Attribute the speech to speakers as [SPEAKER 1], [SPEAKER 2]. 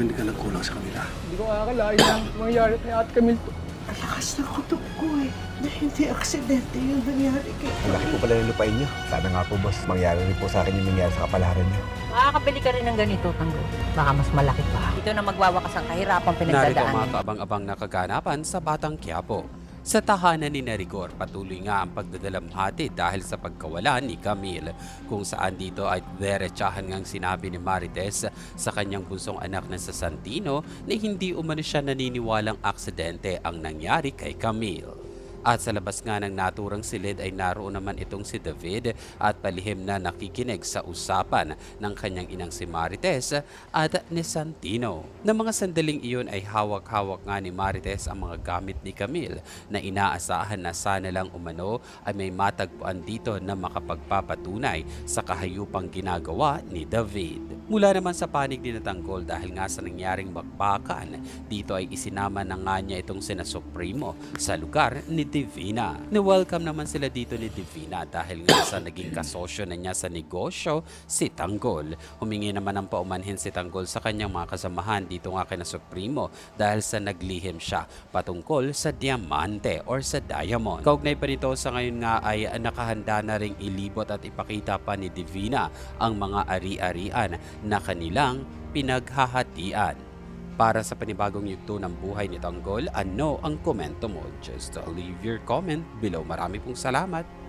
[SPEAKER 1] ko hindi ka nagkulang sa kanila.
[SPEAKER 2] Hindi ko akalain na mangyari kay Ate Camille to.
[SPEAKER 3] Ang lakas ng kutok ko eh. Na hindi aksidente yung nangyari kay
[SPEAKER 4] Ang laki po pala ng lupain niyo. Sana nga po boss, mangyari rin po sa akin yung nangyari sa kapalaran niyo.
[SPEAKER 5] Makakabili ka rin ng ganito, Tanggol. Baka mas malaki pa. Ito na magwawakas ang kahirapang
[SPEAKER 6] Narito ang mga
[SPEAKER 5] pinagdadaanan.
[SPEAKER 6] kaabang-abang na kaganapan sa Batang Quiapo. Sa tahanan ni Narigor, patuloy nga ang pagdadalamhati dahil sa pagkawala ni Camille, kung saan dito ay derechahan ngang sinabi ni Marites sa kanyang bunsong anak na sa Santino na hindi umano siya naniniwalang aksidente ang nangyari kay Camille. At sa labas nga ng naturang silid ay naroon naman itong si David at palihim na nakikinig sa usapan ng kanyang inang si Marites at ni Santino. Na mga sandaling iyon ay hawak-hawak nga ni Marites ang mga gamit ni Camille na inaasahan na sana lang umano ay may matagpuan dito na makapagpapatunay sa kahayupang ginagawa ni David. Mula naman sa panig ni Natanggol dahil nga sa nangyaring bakbakan, dito ay isinama na nga niya itong sina Supremo sa lugar ni Divina. Na-welcome naman sila dito ni Divina dahil nga sa naging kasosyo na niya sa negosyo, si Tanggol. Humingi naman ng paumanhin si Tanggol sa kanyang mga kasamahan dito nga kina Supremo dahil sa naglihim siya patungkol sa diamante or sa diamond. Kaugnay pa nito sa ngayon nga ay nakahanda na ring ilibot at ipakita pa ni Divina ang mga ari-arian na kanilang pinaghahatian. Para sa panibagong yugto ng buhay ni Tanggol, ano ang komento mo? Just leave your comment below. Marami pong salamat.